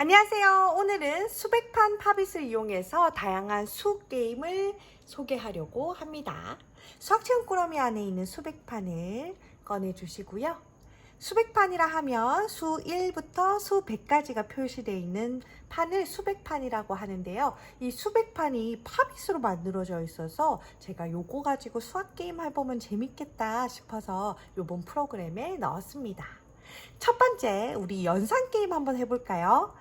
안녕하세요. 오늘은 수백판 팝잇을 이용해서 다양한 수 게임을 소개하려고 합니다. 수학 체험 꾸러미 안에 있는 수백판을 꺼내 주시고요. 수백판이라 하면 수 1부터 수 100까지가 표시되어 있는 판을 수백판이라고 하는데요. 이 수백판이 팝잇으로 만들어져 있어서 제가 요거 가지고 수학 게임 해보면 재밌겠다 싶어서 요번 프로그램에 넣었습니다. 첫 번째, 우리 연산 게임 한번 해볼까요?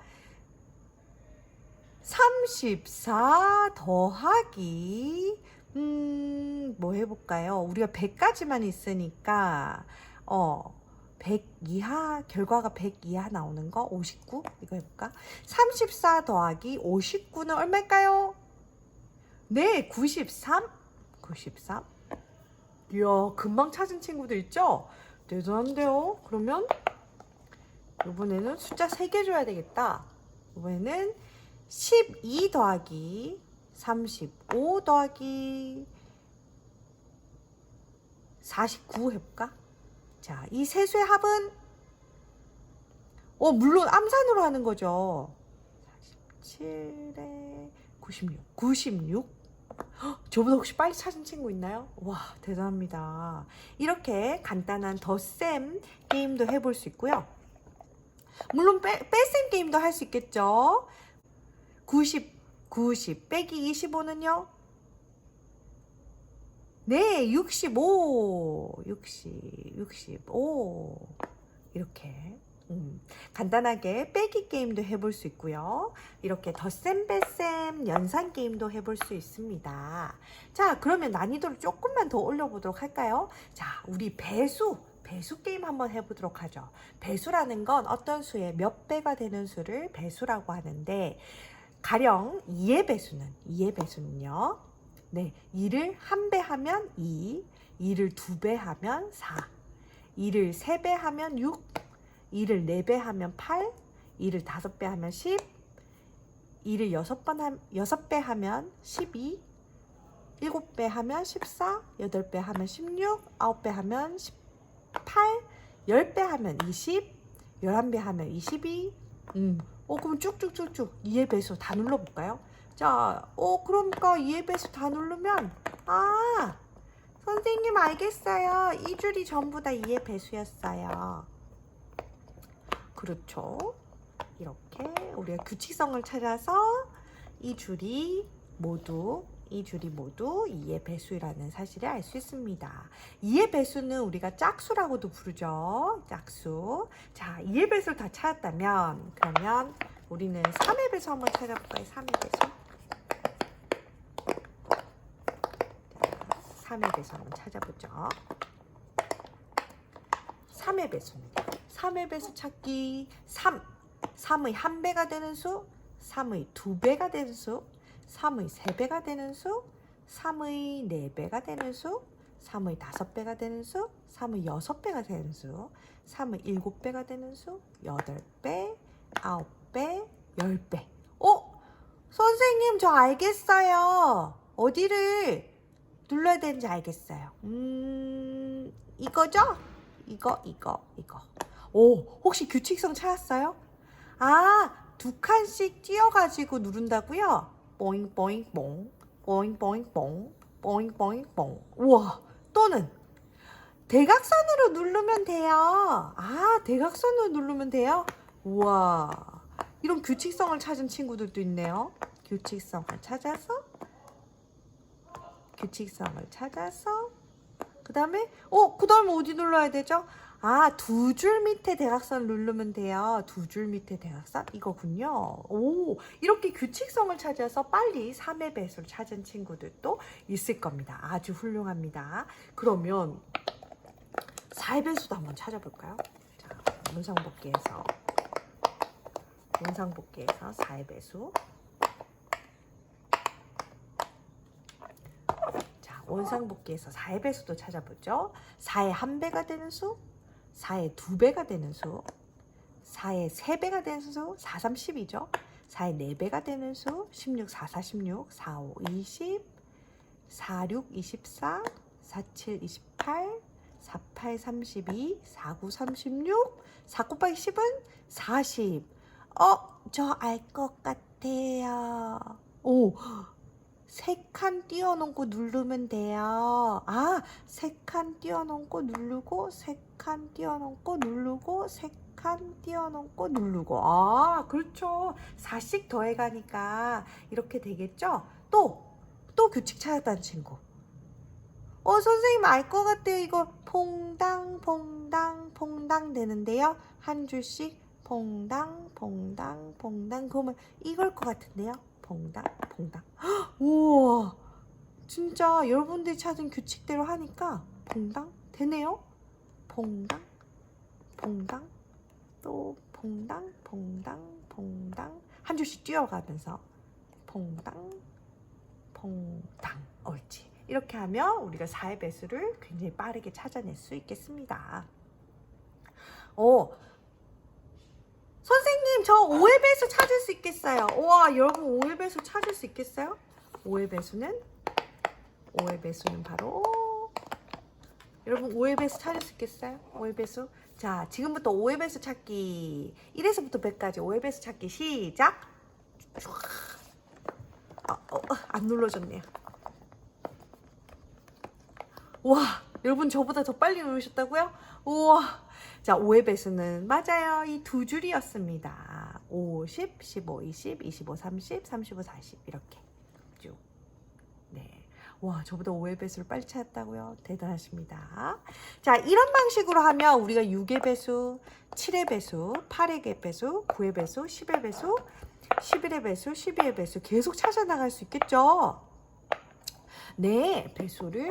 34 더하기, 음, 뭐 해볼까요? 우리가 100까지만 있으니까, 어, 100 이하, 결과가 100 이하 나오는 거, 59? 이거 해볼까? 34 더하기 59는 얼마일까요? 네, 93. 93. 이야, 금방 찾은 친구들 있죠? 대단한데요? 그러면 이번에는 숫자 3개 줘야 되겠다. 이번에는 12 더하기 35 더하기 49 해볼까? 자, 이 세수의 합은 어, 물론 암산으로 하는 거죠. 47에 96. 96. 헉, 저보다 혹시 빨리 찾은 친구 있나요? 와, 대단합니다. 이렇게 간단한 덧셈 게임도 해볼 수 있고요. 물론 빼, 뺄셈 게임도 할 수 있겠죠. 90, 90 빼기 25는요? 네, 65, 60, 65 이렇게 음, 간단하게 빼기 게임도 해볼 수 있고요. 이렇게 덧셈, 뺄셈, 연산 게임도 해볼 수 있습니다. 자, 그러면 난이도를 조금만 더 올려보도록 할까요? 자, 우리 배수, 배수 게임 한번 해보도록 하죠. 배수라는 건 어떤 수의 몇 배가 되는 수를 배수라고 하는데, 가령 2의 배수는, 2의 배수는요. 네, 2를 한 배 하면 2, 2를 두 배 하면 4, 2를 세 배 하면 6, 2를 4배 하면 8, 2를 5배 하면 10, 2를 6번 하, 6배 하면 12, 7배 하면 14, 8배 하면 16, 9배 하면 18, 10배 하면 20, 11배 하면 22, 음, 어, 그럼 쭉쭉쭉쭉 2의 배수 다 눌러볼까요? 자, 어, 그러니까 2의 배수 다 누르면, 아, 선생님 알겠어요. 이 줄이 전부 다 2의 배수였어요. 그렇죠. 이렇게 우리가 규칙성을 찾아서 이 줄이 모두 이 줄이 모두 2의 배수라는 사실을 알 수 있습니다. 2의 배수는 우리가 짝수라고도 부르죠. 짝수. 자, 2의 배수를 다 찾았다면 그러면 우리는 3의 배수 한번 찾아볼까요? 3의 배수. 자, 3의 배수 한번 찾아보죠. 3의 배수는 3의 배수 찾기 3 3의 한 배가 되는 수 3의 두 배가 되는 수 3의 세 배가 되는 수 3의 네 배가 되는 수 3의 다섯 배가 되는 수 3의 여섯 배가 되는 수 3의 일곱 배가 되는 수 여덟 배 아홉 배열배 어? 선생님 저 알겠어요 어디를 눌러야 되는지 알겠어요 음 이거죠? 이거 이거 이거 오 혹시 규칙성 찾았어요? 아 두 칸씩 띄어가지고 누른다고요? 뽀잉 뽀잉 뽕. 뽀잉 뽀잉 뽕. 뽀잉 뽀잉 뽕. 우와 또는 대각선으로 누르면 돼요. 아 대각선으로 누르면 돼요? 우와. 이런 규칙성을 찾은 친구들도 있네요. 규칙성을 찾아서 규칙성을 찾아서 그 다음에 어? 그 다음에 어디 눌러야 되죠? 아, 두 줄 밑에 대각선 누르면 돼요. 두 줄 밑에 대각선? 이거군요. 오, 이렇게 규칙성을 찾아서 빨리 3의 배수를 찾은 친구들도 있을 겁니다. 아주 훌륭합니다. 그러면 4의 배수도 한번 찾아볼까요? 자, 문상복귀에서 문상복귀에서 4의 배수 자, 원상복귀에서 4의 배수도 찾아보죠. 4의 한 배가 되는 수, 4의 두 배가 되는 수, 4의 세 배가 되는 수, 4, 3, 10이죠. 4의 네 배가 되는 수, 16, 4, 4, 16, 4, 5, 20, 4, 6, 24, 4, 7, 28, 4, 8, 32, 4, 9, 36, 4 곱하기 10은 40. 어, 저 알 것 같아요. 오, 세 칸 띄워놓고 누르면 돼요. 아, 세 칸 띄워놓고 누르고, 세 칸 띄워놓고 누르고, 세 칸 띄워놓고 누르고. 아, 그렇죠. 4씩 더해가니까 이렇게 되겠죠? 또, 또 규칙 찾았다는 친구. 어, 선생님 알 것 같아요. 이거 퐁당, 퐁당, 퐁당 되는데요. 한 줄씩 퐁당, 퐁당, 퐁당. 그러면 이걸 것 같은데요. 퐁당. 헉, 우와, 진짜 여러분들이 찾은 규칙대로 하니까 퐁당 되네요. 퐁당, 퐁당, 또 퐁당, 퐁당, 퐁당. 한 줄씩 뛰어가면서 퐁당, 퐁당. 옳지. 이렇게 하면 우리가 4의 배수를 굉장히 빠르게 찾아낼 수 있겠습니다. 오, 선생님 저 5의 배수 찾을 수 있겠어요. 우와 여러분 5의 배수 찾을 수 있겠어요? 5의 배수는 5의 배수는 바로 여러분 5의 배수 찾을 수 있겠어요? 5의 배수 자 지금부터 5의 배수 찾기 1에서부터 100까지 5의 배수 찾기 시작 아, 어, 어, 안 눌러졌네요 와 여러분 저보다 더 빨리 누르셨다고요? 우와 자 5의 배수는 맞아요 이 두 줄이었습니다 50, 15, 20, 25, 30, 35, 40 이렇게 쭉 네. 와, 저보다 5의 배수를 빨리 찾았다고요? 대단하십니다. 자, 이런 방식으로 하면 우리가 6의 배수, 7의 배수, 8의 배수, 9의 배수, 10의 배수, 11의 배수, 12의 배수 계속 찾아 나갈 수 있겠죠? 네, 배수를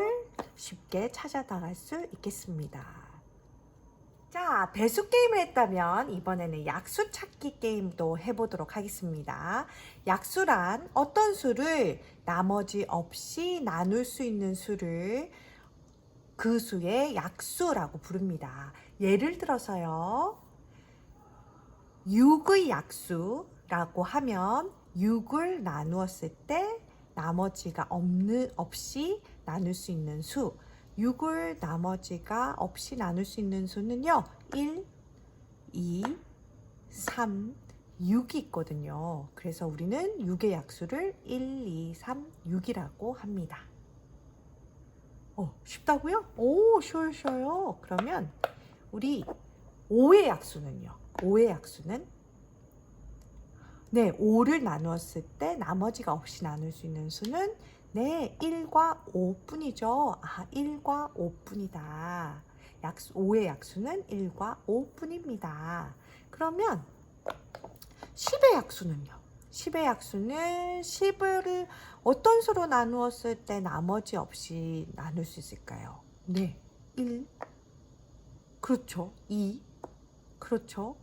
쉽게 찾아 나갈 수 있겠습니다. 자, 배수 게임을 했다면 이번에는 약수 찾기 게임도 해보도록 하겠습니다. 약수란 어떤 수를 나머지 없이 나눌 수 있는 수를 그 수의 약수라고 부릅니다. 예를 들어서요. 6의 약수라고 하면 6을 나누었을 때 나머지가 없는 없이 나눌 수 있는 수. 6을 나머지가 없이 나눌 수 있는 수는요. 1, 2, 3, 6이 있거든요. 그래서 우리는 6의 약수를 1, 2, 3, 6이라고 합니다. 어, 쉽다고요? 오, 쉬워요, 쉬워요. 그러면 우리 5의 약수는요. 5의 약수는 네, 5를 나누었을 때 나머지가 없이 나눌 수 있는 수는 네, 1과 5뿐이죠. 아, 1과 5뿐이다. 약수, 5의 약수는 1과 5뿐입니다. 그러면 10의 약수는요? 10의 약수는 10을 어떤 수로 나누었을 때 나머지 없이 나눌 수 있을까요? 네, 1. 그렇죠. 2. 그렇죠.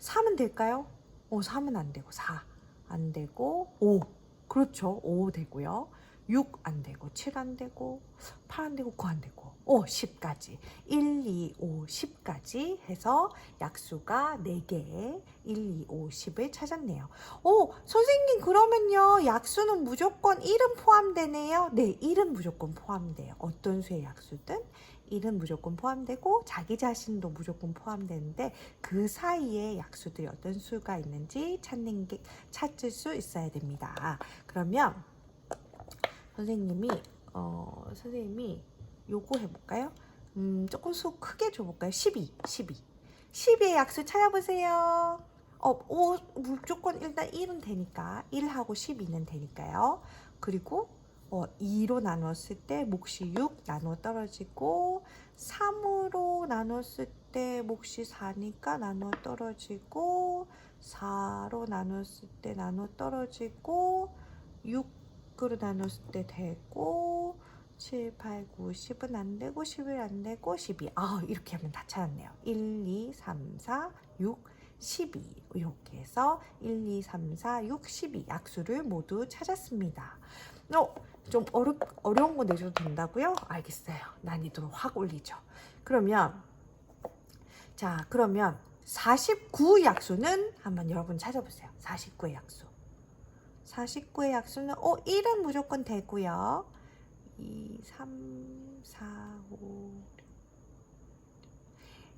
3은 될까요? 어, 3은 안 되고 4. 안 되고 5. 그렇죠. 5 되고요. 6 안 되고 7 안 되고 8 안 되고 9 안 되고 오 10까지 1, 2, 5, 10까지 해서 약수가 4개 1, 2, 5, 10을 찾았네요. 오 선생님 그러면요 약수는 무조건 1은 포함되네요. 네 1은 무조건 포함돼요. 어떤 수의 약수든 1은 무조건 포함되고 자기 자신도 무조건 포함되는데 그 사이에 약수들이 어떤 수가 있는지 찾는 게 찾을 수 있어야 됩니다. 그러면 선생님이 어 선생님이 요거 해볼까요? 음 조금 수 크게 줘볼까요? 12, 12. 12의 약수 찾아보세요. 어, 오, 무조건 일단 1은 되니까 1하고 12는 되니까요. 그리고 어, 2로 나눴을 때 몫이 6 나눠 떨어지고 3으로 나눴을 때 몫이 4니까 나눠 떨어지고 4로 나눴을 때 나눠 떨어지고 6으로 나눴을 때 되고 7, 8, 9, 10은 안 되고 11 안 되고 12. 아, 이렇게 하면 다 찾았네요. 1, 2, 3, 4, 6, 12. 이렇게 해서 1, 2, 3, 4, 6, 12 약수를 모두 찾았습니다. 어, 좀 어려, 어려운 거 내줘도 된다고요? 알겠어요. 난이도를 확 올리죠. 그러면 자, 그러면 49 약수는 한번 여러분 찾아보세요. 49의 약수. 49의 약수는 어, 1은 무조건 되고요. 2, 3, 4, 5.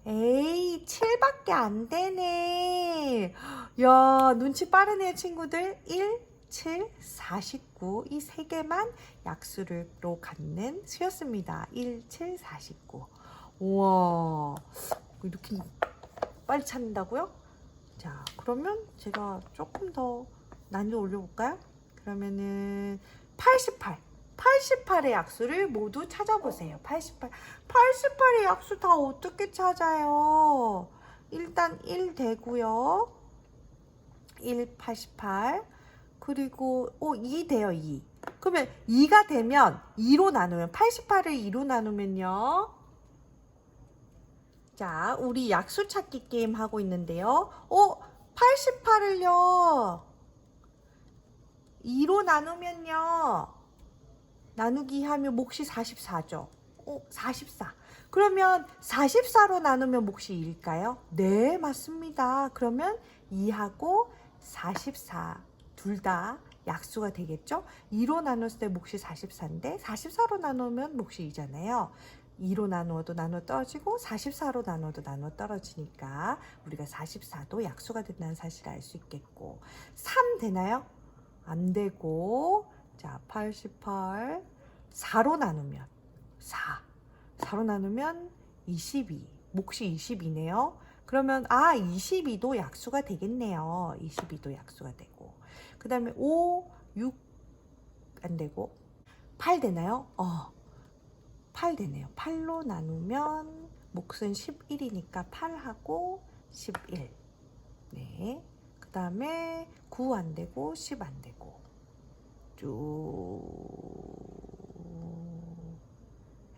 에이, 7밖에 안 되네. 야, 눈치 빠르네요, 친구들. 1, 7, 49. 이 세 개만 약수로 갖는 수였습니다. 1, 7, 49. 우와, 이렇게 빨리 찾는다고요? 자, 그러면 제가 조금 더 난이도 올려볼까요? 그러면은 88. 88의 약수를 모두 찾아보세요. 88. 88의 약수 다 어떻게 찾아요? 일단 1 되고요. 1, 88. 그리고 오, 2 돼요, 2. 그러면 2가 되면 2로 나누면 88을 2로 나누면요. 자, 우리 약수 찾기 게임 하고 있는데요. 어, 88을요. 2로 나누면요. 나누기 하면 몫이 44죠. 어, 44. 그러면 44로 나누면 몫이 2일까요? 네, 맞습니다. 그러면 2하고 44 둘 다 약수가 되겠죠? 2로 나눴을 때 몫이 44인데 44로 나누면 몫이 2잖아요. 2로 나누어도 나눠 떨어지고 44로 나눠도 나눠 떨어지니까 우리가 44도 약수가 된다는 사실을 알 수 있겠고 3 되나요? 안 되고 자 88 4로 나누면 4 4로 나누면 22 몫이 22네요 그러면 아 22도 약수가 되겠네요 22도 약수가 되고 그 다음에 5 6 안 되고 8 되나요? 어, 8 되네요 8로 나누면 몫은 11이니까 8하고 11 네. 그 다음에 9 안 되고 10 안 되고 쭉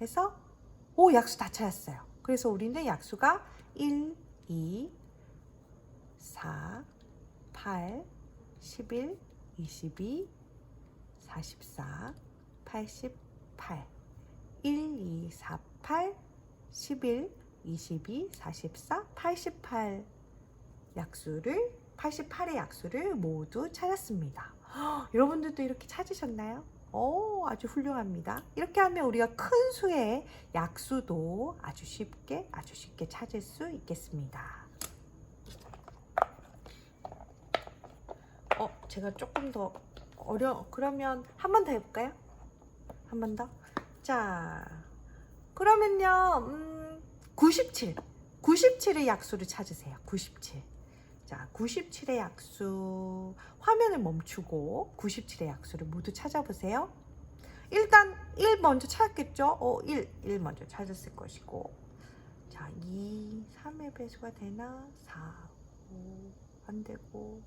해서 오 약수 다 찾았어요. 그래서 우리는 약수가 1, 2, 4, 8, 11, 22, 44, 88 1, 2, 4, 8, 11, 22, 44, 88 약수를 88의 약수를 모두 찾았습니다. 헉, 여러분들도 이렇게 찾으셨나요? 오, 아주 훌륭합니다. 이렇게 하면 우리가 큰 수의 약수도 아주 쉽게 아주 쉽게 찾을 수 있겠습니다. 어, 제가 조금 더 어려 그러면 한 번 더 해볼까요? 한 번 더. 자, 그러면요, 음, 97. 97의 약수를 찾으세요. 97. 자, 97의 약수 화면을 멈추고 97의 약수를 모두 찾아보세요. 일단 1 먼저 찾았겠죠? 어, 1, 1 먼저 찾았을 것이고. 자, 2, 3의 배수가 되나? 4, 5, 안 되고.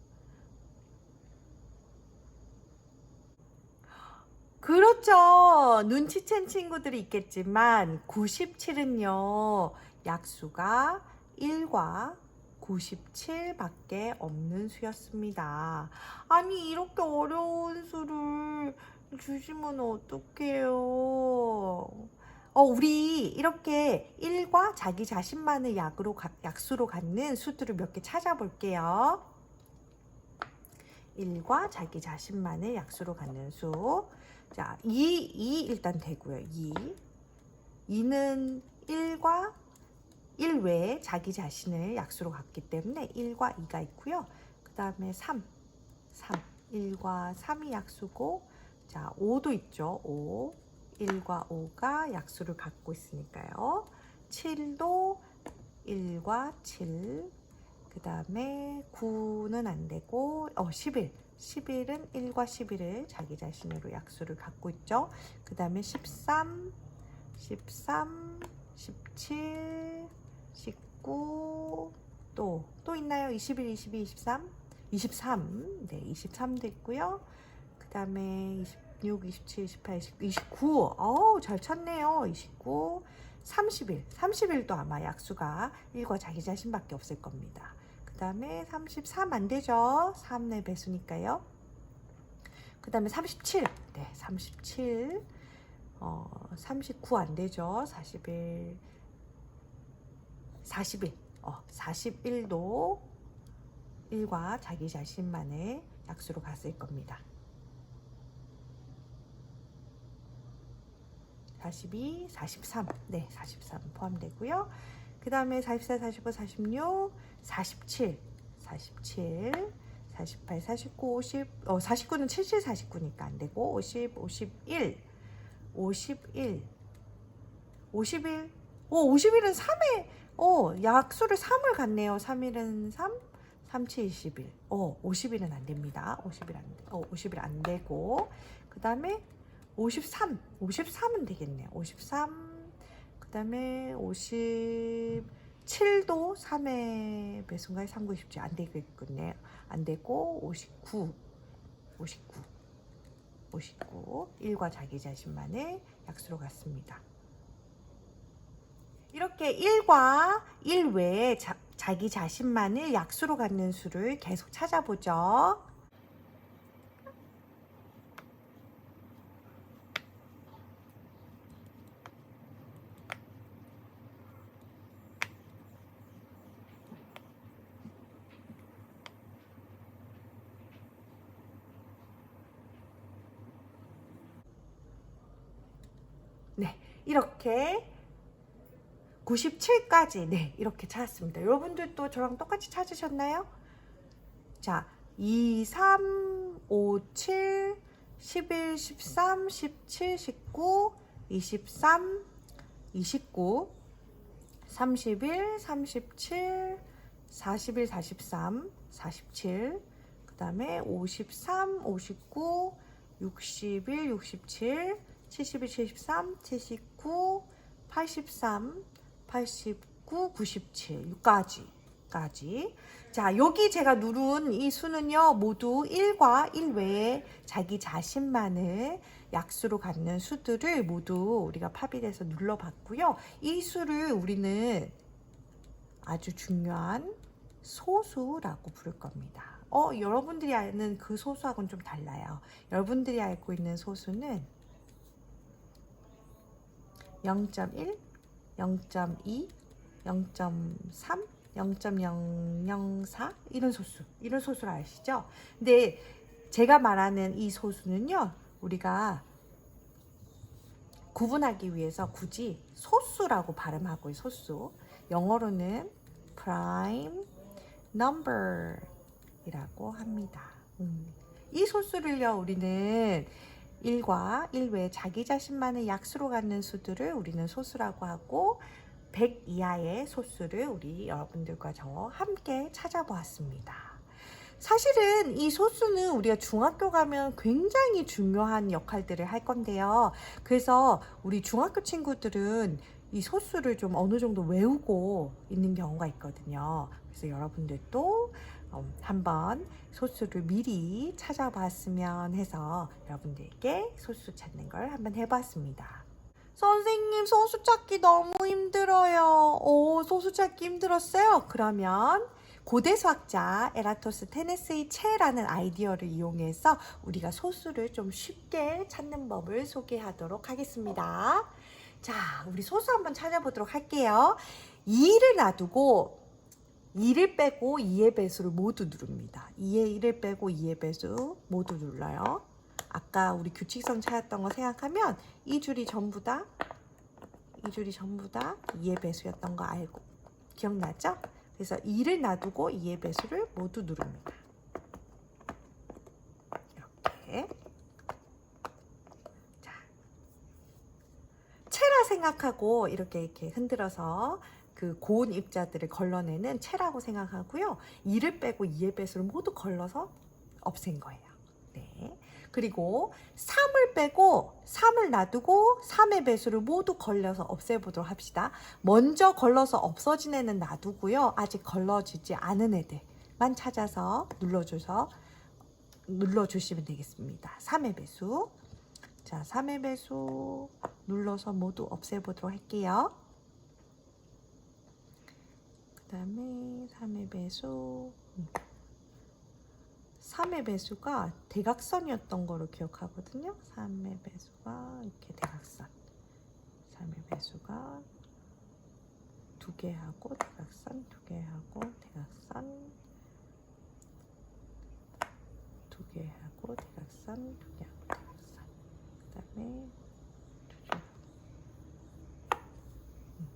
그렇죠. 눈치챈 친구들이 있겠지만 97은요. 약수가 1과 97밖에 없는 수였습니다. 아니 이렇게 어려운 수를 주시면 어떡해요? 어, 우리 이렇게 1과 자기 자신만을 약으로 가- 약수로 갖는 수들을 몇 개 찾아볼게요. 1과 자기 자신만을 약수로 갖는 수. 자, 2, 2 일단 되고요. 2. 2는 1과 1 외에 자기 자신을 약수로 갖기 때문에 1과 2가 있고요. 그 다음에 3, 3, 1과 3이 약수고 자 5도 있죠. 5, 1과 5가 약수를 갖고 있으니까요. 7도 1과 7, 그 다음에 9는 안 되고 어 11, 11은 1과 11을 자기 자신으로 약수를 갖고 있죠. 그 다음에 13, 13, 17, 19, 또, 또 있나요? 21, 22, 23? 23. 네, 23도 있고요. 그 다음에 26, 27, 28, 29, 29. 어우, 잘 찾네요. 29, 31. 31도 아마 약수가 1과 자기 자신밖에 없을 겁니다. 그 다음에 33 안 되죠? 3의 배수니까요. 그 다음에 37. 네, 37. 어, 39 안 되죠? 41. 41. 어, 41도 1과 자기 자신만의 약수로 갔을 겁니다. 42, 43. 네, 43 포함되고요. 그 다음에 44, 45, 46, 47, 47, 48, 49, 50, 어, 49는 77, 49니까 안 되고, 50, 51, 51, 51, 오, 51은 3에, 어, 약수를 3을 갖네요. 3일은 3, 3, 7, 21. 어, 50일은 안 됩니다. 50일 안, 돼. 어, 50일 안 되고, 그 다음에 53, 53은 되겠네요. 53, 그 다음에 57도 3의 배수인가요? 390지 안 되겠군요. 안 되고 59, 59, 59. 1과 자기 자신만의 약수로 갔습니다. 이렇게 1과 1 외에 자, 자기 자신만을 약수로 갖는 수를 계속 찾아보죠. 네, 이렇게 97까지 네 이렇게 찾았습니다. 여러분들도 저랑 똑같이 찾으셨나요? 자, 2, 3, 5, 7, 11, 13, 17, 19, 23, 29, 31, 37, 41, 43, 47, 그 다음에 53, 59, 61, 67, 71, 73, 79, 83, 89, 97, 6까지. 까지. 자, 여기 제가 누른 이 수는요, 모두 1과 1 외에 자기 자신만을 약수로 갖는 수들을 모두 우리가 팝잇에서 눌러봤고요. 이 수를 우리는 아주 중요한 소수라고 부를 겁니다. 어, 여러분들이 아는 그 소수하고는 좀 달라요. 여러분들이 알고 있는 소수는 0.1, 0.2, 0.3, 0.004 이런 소수, 이런 소수를 아시죠? 근데 제가 말하는 이 소수는요, 우리가 구분하기 위해서 굳이 소수라고 발음하고 소수. 영어로는 prime number이라고 합니다. 음. 이 소수를요, 우리는 1과 1 외에 자기 자신만의 약수로 갖는 수들을 우리는 소수라고 하고 100 이하의 소수를 우리 여러분들과 저 함께 찾아보았습니다. 사실은 이 소수는 우리가 중학교 가면 굉장히 중요한 역할들을 할 건데요. 그래서 우리 중학교 친구들은 이 소수를 좀 어느 정도 외우고 있는 경우가 있거든요. 그래서 여러분들도 음, 한번 소수를 미리 찾아봤으면 해서 여러분들께 소수 찾는 걸 한번 해봤습니다. 선생님 소수 찾기 너무 힘들어요. 오 소수 찾기 힘들었어요. 그러면 고대 수학자 에라토스 테네스의 체라는 아이디어를 이용해서 우리가 소수를 좀 쉽게 찾는 법을 소개하도록 하겠습니다. 자, 우리 소수 한번 찾아보도록 할게요. 2를 놔두고 2를 빼고 2의 배수를 모두 누릅니다. 2의 1을 빼고 2의 배수 모두 눌러요. 아까 우리 규칙성 찾았던 거 생각하면 이 줄이 전부 다, 이 줄이 전부 다 2의 배수였던 거 알고 기억나죠? 그래서 2를 놔두고 2의 배수를 모두 누릅니다. 이렇게. 자. 체라 생각하고 이렇게 이렇게 흔들어서 그 고운 입자들을 걸러내는 체라고 생각하고요. 2를 빼고 2의 배수를 모두 걸러서 없앤 거예요. 네. 그리고 3을 빼고 3을 놔두고 3의 배수를 모두 걸려서 없애보도록 합시다. 먼저 걸러서 없어진 애는 놔두고요. 아직 걸러지지 않은 애들만 찾아서 눌러줘서 눌러주시면 되겠습니다. 3의 배수. 자, 3의 배수 눌러서 모두 없애보도록 할게요. 그 다음에 3의 배수. 3의 배수가 대각선이었던 거로 기억하거든요. 3의 배수가 이렇게 대각선. 3의 배수가 두 개 하고 대각선, 두 개 하고 대각선, 두 개 하고 대각선, 두 개 하고 대각선. 그 다음에 두 줄. 음.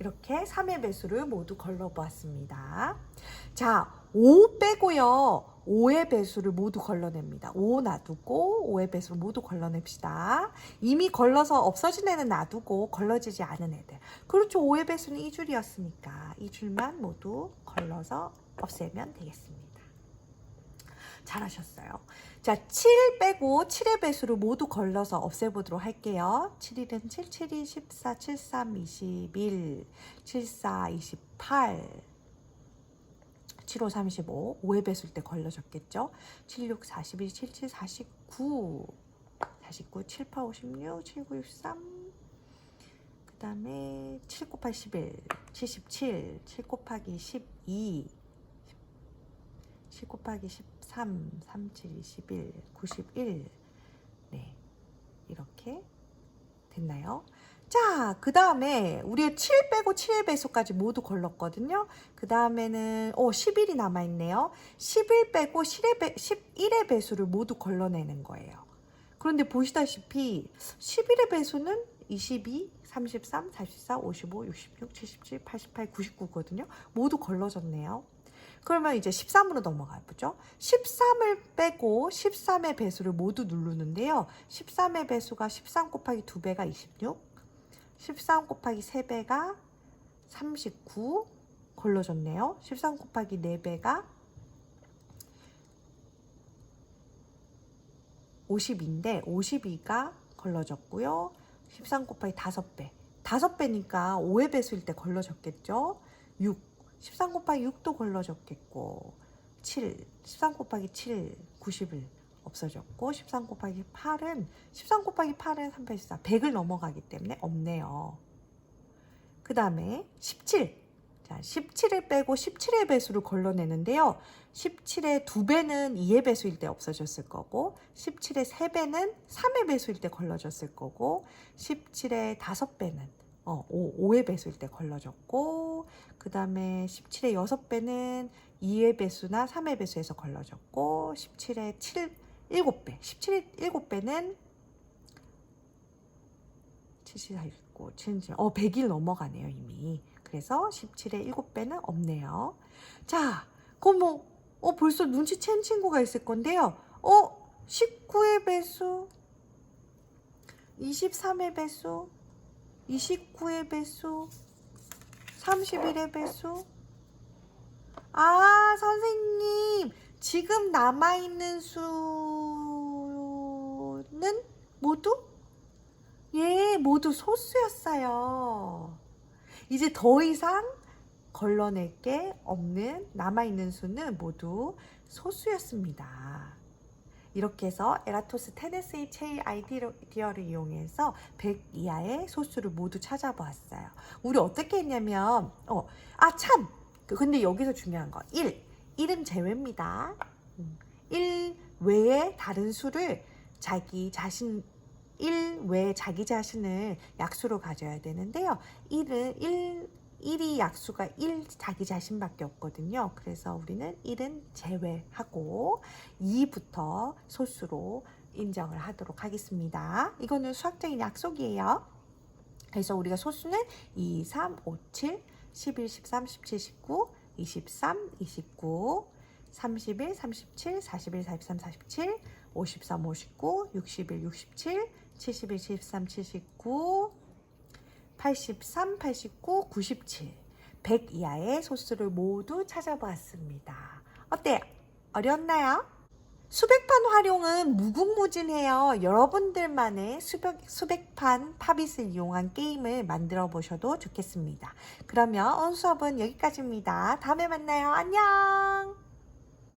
이렇게 3의 배수를 모두 걸러보았습니다. 자, 5 빼고요. 5의 배수를 모두 걸러냅니다. 5 놔두고 5의 배수를 모두 걸러냅시다. 이미 걸러서 없어진 애는 놔두고 걸러지지 않은 애들. 그렇죠. 5의 배수는 이 줄이었으니까 이 줄만 모두 걸러서 없애면 되겠습니다. 잘하셨어요. 자, 7 빼고 7의 배수를 모두 걸러서 없애보도록 할게요. 7일은 7, 7이 14, 7, 3, 21, 7, 4, 28, 7, 5, 35, 5의 배수일 때 걸러졌겠죠. 7, 6, 41, 7, 7, 49, 49, 7, 8, 56, 7, 9, 63, 그 다음에 7 곱하기 11, 77, 7 곱하기 12, 7 곱하기 13, 37, 21, 91. 네. 이렇게 됐나요? 자, 그 다음에 우리가 7 빼고 7의 배수까지 모두 걸렀거든요. 그 다음에는, 어, 11이 남아있네요. 11 빼고 11의, 배, 11의 배수를 모두 걸러내는 거예요. 그런데 보시다시피 11의 배수는 22, 33, 44, 55, 66, 77, 88, 99거든요. 모두 걸러졌네요. 그러면 이제 13으로 넘어가 보죠. 13을 빼고 13의 배수를 모두 누르는데요. 13의 배수가 13 곱하기 2배가 26, 13 곱하기 3배가 39 걸러졌네요. 13 곱하기 4배가 50인데 52가 걸러졌고요. 13 곱하기 5배. 5배니까 5의 배수일 때 걸러졌겠죠. 6. 13 곱하기 6도 걸러졌겠고 7. 13 곱하기 7. 90을 없어졌고 13 곱하기 8은 13 곱하기 8은 384. 100을 넘어가기 때문에 없네요. 그 다음에 17. 자, 17을 빼고 17의 배수를 걸러내는데요. 17의 2배는 2의 배수일 때 없어졌을 거고 17의 3배는 3의 배수일 때 걸러졌을 거고 17의 5배는 어, 5, 5의 배수일 때 걸러졌고 그 다음에 17의 6배는 2의 배수나 3의 배수에서 걸러졌고 17의 7, 7배. 17의 7배는 74, 69, 77, 어 100일 넘어가네요 이미. 그래서 17의 7배는 없네요. 자 그럼 뭐 어, 벌써 눈치챈 친구가 있을 건데요. 어, 19의 배수, 23의 배수, 29의 배수, 31의 배수. 아, 선생님, 지금 남아있는 수는 모두? 예, 모두 소수였어요. 이제 더 이상 걸러낼 게 없는 남아있는 수는 모두 소수였습니다. 이렇게 해서 에라토스 테네스의 체이 아이디어를 이용해서 100 이하의 소수를 모두 찾아보았어요. 우리 어떻게 했냐면, 어, 아, 참! 근데 여기서 중요한 거. 1. 1은 제외입니다. 1 외에 다른 수를 자기 자신 1 외에 자기 자신을 약수로 가져야 되는데요. 1은 1 1이 약수가 1 자기 자신밖에 없거든요. 그래서 우리는 1은 제외하고 2부터 소수로 인정을 하도록 하겠습니다. 이거는 수학적인 약속이에요. 그래서 우리가 소수는 2, 3, 5, 7, 11, 13, 17, 19, 23, 29, 31, 37, 41, 43, 47, 53, 59, 61, 67, 71, 73, 79, 83, 89, 97. 100 이하의 소수를 모두 찾아보았습니다. 어때요? 어렵나요? 수백판 활용은 무궁무진해요. 여러분들만의 수백, 수백판 팝잇을 이용한 게임을 만들어 보셔도 좋겠습니다. 그러면 오늘 수업은 여기까지입니다. 다음에 만나요. 안녕!